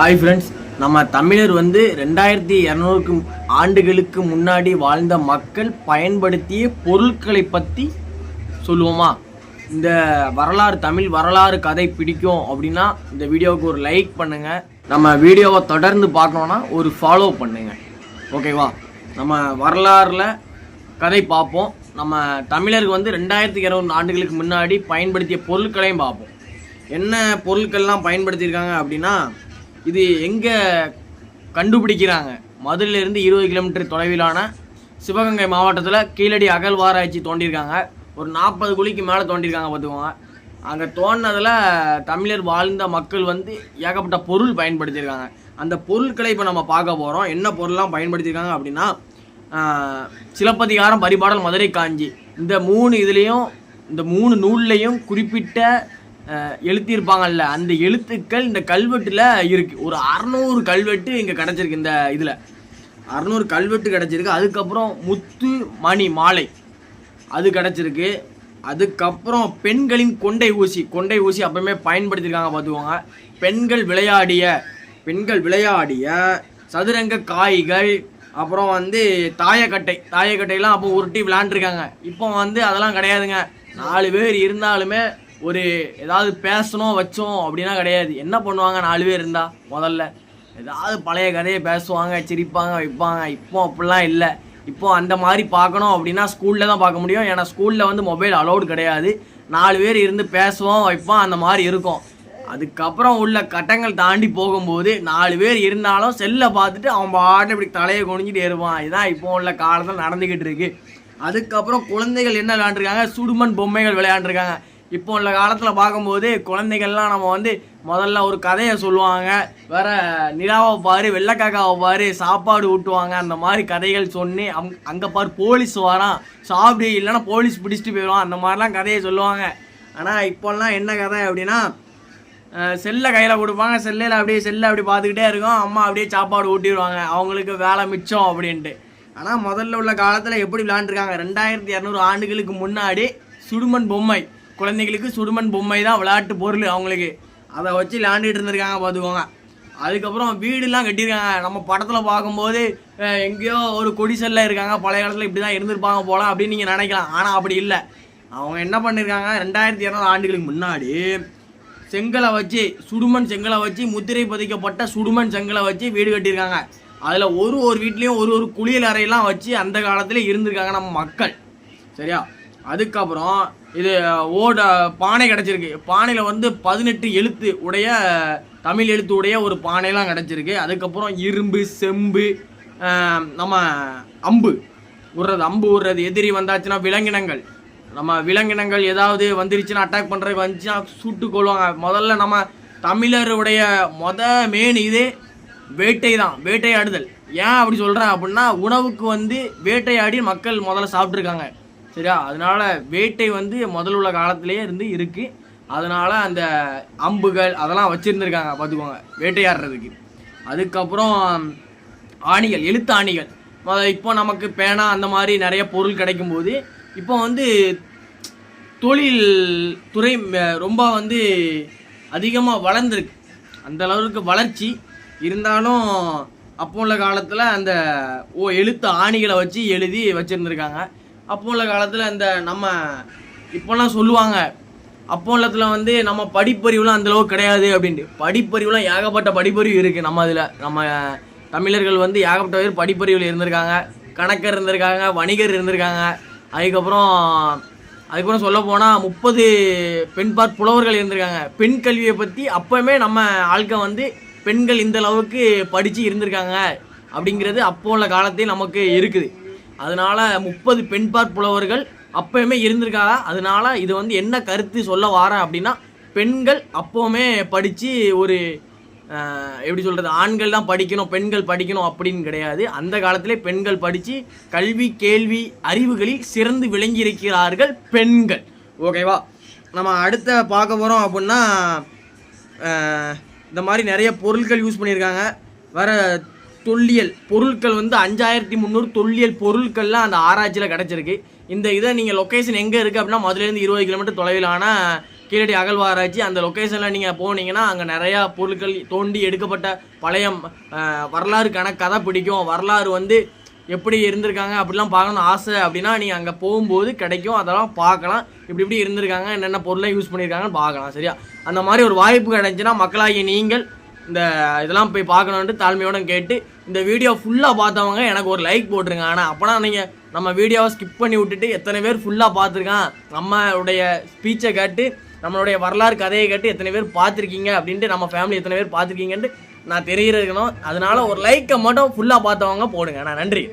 Hi friends நம்ம தமிழர் வந்து ரெண்டாயிரத்தி இரநூறுக்கு ஆண்டுகளுக்கு முன்னாடி வாழ்ந்த மக்கள் பயன்படுத்திய பொருட்களை பற்றி சொல்லுவோமா? இந்த வரலாறு தமிழ் வரலாறு கதை பிடிக்கும் அப்படின்னா இந்த வீடியோவுக்கு ஒரு லைக் பண்ணுங்கள் நம்ம வீடியோவை தொடர்ந்து பார்க்கணுன்னா ஒரு ஃபாலோ பண்ணுங்கள் ஓகேவா நம்ம வரலாறில் கதை பார்ப்போம். நம்ம தமிழருக்கு வந்து ரெண்டாயிரத்தி இரநூறு ஆண்டுகளுக்கு முன்னாடி பயன்படுத்திய பொருட்களையும் பார்ப்போம். என்ன பொருட்கள்லாம் பயன்படுத்தியிருக்காங்க அப்படின்னா இது எங்கே கண்டுபிடிக்கிறாங்க? மதுரையிலேருந்து இருபது கிலோமீட்டர் தொலைவிலான சிவகங்கை மாவட்டத்தில் கீழடி அகழ்வாராய்ச்சி தோண்டியிருக்காங்க. ஒரு நாற்பது குழிக்கு மேலே தோண்டியிருக்காங்க பார்த்துக்கோங்க அங்கே தோண்டினதில் தமிழர் வாழ்ந்த மக்கள் வந்து ஏகப்பட்ட பொருள் பயன்படுத்தியிருக்காங்க. அந்த பொருட்களை இப்போ நம்ம பார்க்க போகிறோம் என்ன பொருள்லாம் பயன்படுத்தியிருக்காங்க அப்படின்னா சிலப்பதிகாரம் பரிபாடல் மதுரை காஞ்சி. இந்த மூணு இதுலேயும் இந்த மூணு நூல்லையும் குறிப்பிட்ட எழுத்தியிருப்பாங்கல்ல அந்த எழுத்துக்கள் இந்த கல்வெட்டில் இருக்குது ஒரு அறநூறு கல்வெட்டு இங்கே கிடச்சிருக்கு இந்த இதில். அறநூறு கல்வெட்டு கிடச்சிருக்கு. அதுக்கப்புறம் முத்து மணி மாலை அது கிடச்சிருக்கு. அதுக்கப்புறம் பெண்களின் கொண்டை ஊசி. கொண்டை ஊசி அப்பவுமே பயன்படுத்தியிருக்காங்க பார்த்துக்கோங்க. பெண்கள் விளையாடிய பெண்கள் விளையாடிய சதுரங்க காய்கள் அப்புறம் வந்து தாயக்கட்டை. தாயக்கட்டையெல்லாம் அப்போ உருட்டி விளாண்டுருக்காங்க இப்போ வந்து அதெல்லாம் கிடையாதுங்க. நாலு பேர் இருந்தாலுமே ஒரு ஏதாவது பேசணும் வச்சோம் அப்படின்னா கிடையாது. என்ன பண்ணுவாங்க? நாலு பேர் இருந்தா முதல்ல. ஏதாவது பழைய கதையை பேசுவாங்க சிரிப்பாங்க வைப்பாங்க. இப்போ அப்படிலாம் இல்லை. இப்போ அந்த மாதிரி பார்க்கணும் அப்படின்னா ஸ்கூலில் தான் பார்க்க முடியும். ஏன்னா ஸ்கூலில் வந்து மொபைல் அலௌடு கிடையாது. நாலு பேர் இருந்து பேசுவோம் வைப்போம் அந்த மாதிரி இருக்கும். அதுக்கப்புறம் உள்ள கட்டங்கள் தாண்டி போகும்போது நாலு பேர் இருந்தாலும் செல்லை பார்த்துட்டு அவன் பாட்டு இப்படி தலையை குனிஞ்சிட்டு ஏறுவான். இதுதான் இப்போ உள்ள காலத்தில் நடந்துக்கிட்டு இருக்கு. அதுக்கப்புறம் குழந்தைகள் என்ன விளையாண்டுருக்காங்க? சுடுமண் பொம்மைகள் விளையாண்டுருக்காங்க. இப்போ உள்ள காலத்தில் பார்க்கும்போது குழந்தைகள்லாம் நம்ம வந்து முதல்ல ஒரு கதையை சொல்லுவாங்க. வேற நிலாவை பாரு வெள்ளைக்காக்காவை பாரு சாப்பாடு ஊட்டுவாங்க அந்த மாதிரி கதைகள் சொன்னி அங் அங்கே பாரு போலீஸ் வரான். சாப்பிடு இல்லைன்னா போலீஸ் பிடிச்சிட்டு போயிடுவான். அந்த மாதிரிலாம் கதையை சொல்லுவாங்க. ஆனால் இப்போல்லாம் என்ன கதை அப்படின்னா செல்லை கையில் கொடுப்பாங்க. செல்லில் அப்படியே செல்லை அப்படி பார்த்துக்கிட்டே இருக்கும். அம்மா அப்படியே சாப்பாடு ஊட்டிடுவாங்க. அவங்களுக்கு வேலை மிச்சம் அப்படின்ட்டு. ஆனால் முதல்ல உள்ள காலத்தில் எப்படி விளாண்டுருக்காங்க ரெண்டாயிரத்தி இரநூறு ஆண்டுகளுக்கு முன்னாடி சுடுமண் பொம்மை. குழந்தைகளுக்கு சுடுமண் பொம்மை தான் விளையாட்டு பொருள் அவங்களுக்கு. அதை வச்சு விளையாண்டுட்டு இருந்திருக்காங்க பார்த்துக்கோங்க. அதுக்கப்புறம் வீடுலாம் கட்டியிருக்காங்க. நம்ம படத்தில் பார்க்கும்போது எங்கேயோ ஒரு கொடிசல்ல இருக்காங்க. பழைய காலத்தில் இப்படி தான் இருந்திருப்பாங்க போகலாம் அப்படின்னு நீங்கள் நினைக்கலாம். ஆனால் அப்படி இல்லை. அவங்க என்ன பண்ணியிருக்காங்க ரெண்டாயிரத்தி இரநூறு ஆண்டுகளுக்கு முன்னாடி செங்கலை வச்சு சுடுமண் செங்கலை வச்சு முத்திரை பதிக்கப்பட்ட சுடுமண் செங்கலை வச்சு வீடு கட்டியிருக்காங்க. அதில் ஒரு ஒரு வீட்லேயும் ஒரு ஒரு குளியல் அறையெல்லாம் வச்சு அந்த காலத்தில் இருந்திருக்காங்க நம்ம மக்கள். சரியா? அதுக்கப்புறம் இது ஓட பானை கிடச்சிருக்கு. பானையில் வந்து பதினெட்டு எழுத்து உடைய தமிழ் எழுத்து உடைய ஒரு பானைலாம் கிடச்சிருக்கு. அதுக்கப்புறம் இரும்பு செம்பு நம்ம அம்பு. விடுறது அம்பு விடுறது எதிரி வந்தாச்சுன்னா விலங்கினங்கள். நம்ம விலங்கினங்கள் ஏதாவது வந்துருச்சுன்னா அட்டாக் பண்ணுறதுக்கு வந்துச்சுன்னா சுட்டு கொள்வாங்க. முதல்ல நம்ம தமிழருடைய மொத மெயின் இது வேட்டை தான் வேட்டையாடுதல். ஏன் அப்படி சொல்கிறேன் அப்படின்னா உணவுக்கு வந்து வேட்டையாடி மக்கள் முதல்ல சாப்பிட்ருக்காங்க சரியா? அதனால வேட்டை வந்து முதல் உள்ள காலத்திலேயே இருந்து இருக்கு. அதனால அந்த அம்புகள் அதெல்லாம் வச்சுருந்துருக்காங்க பார்த்துக்கோங்க வேட்டையாடுறதுக்கு. அதுக்கப்புறம் ஆணிகள் எழுத்து ஆணிகள். இப்போ நமக்கு பேனா அந்த மாதிரி நிறைய பொருள் கிடைக்கும்போது இப்போ வந்து தொழில் துறை ரொம்ப வந்து அதிகமாக வளர்ந்துருக்கு. அந்த அளவுக்கு வளர்ச்சி. இருந்தாலும் அப்போ உள்ள காலத்தில் அந்த ஓ எழுத்து ஆணிகளை வச்சு எழுதி வச்சுருந்துருக்காங்க. அப்போ உள்ள காலத்தில் அந்த நம்ம இப்போல்லாம் சொல்லுவாங்க அப்போ உள்ளத்தில் வந்து நம்ம படிப்பறிவுலாம் அந்தளவுக்கு கிடையாது அப்படின்ட்டு. படிப்பறிவுலாம் ஏகப்பட்ட படிப்பறிவு இருக்குது நம்ம அதில். நம்ம தமிழர்கள் வந்து ஏகப்பட்ட பேர் படிப்பறிவில் இருந்திருக்காங்க. கணக்கர் இருந்திருக்காங்க வணிகர் இருந்திருக்காங்க. அதுக்கப்புறம் அதுக்கப்புறம் சொல்ல போனால் முப்பது பெண்பார் புலவர்கள் இருந்திருக்காங்க. பெண் கல்வியை பற்றி அப்போவுமே நம்ம ஆட்க வந்து பெண்கள் இந்த அளவுக்கு படித்து இருந்திருக்காங்க அப்படிங்கிறது அப்போ உள்ள காலத்தையும் நமக்கு இருக்குது. அதனால முப்பது பெண்பார் புலவர்கள் அப்போவுமே இருந்திருக்காங்க. அதனால் இது வந்து என்ன கருத்து சொல்ல வாரேன் அப்படின்னா பெண்கள் அப்போவுமே படித்து ஒரு எப்படி சொல்கிறது ஆண்கள் தான் படிக்கணும் பெண்கள் படிக்கணும் அப்படின்னு கிடையாது. அந்த காலத்திலே பெண்கள் படித்து கல்வி கேள்வி அறிவுகளில் சிறந்து விளங்கியிருக்கிறார்கள் பெண்கள். ஓகேவா? நம்ம அடுத்த பார்க்க போகிறோம் அப்படின்னா இந்த மாதிரி நிறைய பொருட்கள் யூஸ் பண்ணியிருக்காங்க. வேற தொல்லியல் பொருட்கள் வந்து அஞ்சாயிரத்தி முந்நூறு தொல்லியல் பொருட்கள்லாம் அந்த ஆராய்ச்சியில் கிடச்சிருக்கு. இந்த இதை நீங்கள் லொக்கேஷன் எங்கே இருக்குது அப்படின்னா மதுரையிலேருந்து இருபது கிலோமீட்டர் தொலைவிலான கீழடி அகழ்வாராய்ச்சி அந்த லொக்கேஷனில் நீங்கள் போனீங்கன்னா அங்கே நிறையா பொருட்கள் தோண்டி எடுக்கப்பட்ட பழைய வரலாறுக்கான கதை பிடிக்கும். வரலாறு வந்து எப்படி இருந்திருக்காங்க அப்படிலாம் பார்க்கணும்னு ஆசை அப்படின்னா நீங்கள் அங்கே போகும்போது கிடைக்கும். அதெல்லாம் பார்க்கலாம். இப்படி இப்படி இருந்திருக்காங்க என்னென்ன பொருளை யூஸ் பண்ணியிருக்காங்கன்னு பார்க்கலாம் சரியா? அந்த மாதிரி ஒரு வாய்ப்பு கிடைச்சுன்னா மக்களாகிய நீங்கள் இந்த இதெல்லாம் போய் பார்க்கணுன்ட்டு தாழ்மையோட கேட்டு இந்த வீடியோ ஃபுல்லாக பார்த்தவங்க எனக்கு ஒரு லைக் போட்டுருங்க ஆனால் அப்போனா நீங்கள் நம்ம வீடியோவை ஸ்கிப் பண்ணி விட்டுட்டு எத்தனை பேர் ஃபுல்லாக பார்த்துருக்கான்? நம்மளுடைய ஸ்பீச்சை கேட்டு நம்மளுடைய வரலாறு கதையை கேட்டு எத்தனை பேர் பார்த்துருக்கீங்க அப்படின்ட்டு நம்ம ஃபேமிலி எத்தனை பேர் பார்த்துருக்கீங்கன்ட்டு நான் தெரிகிறதுக்கணும் அதனால ஒரு லைக்கை மட்டும் ஃபுல்லாக பார்த்தவங்க போடுங்க. நான் நன்றி.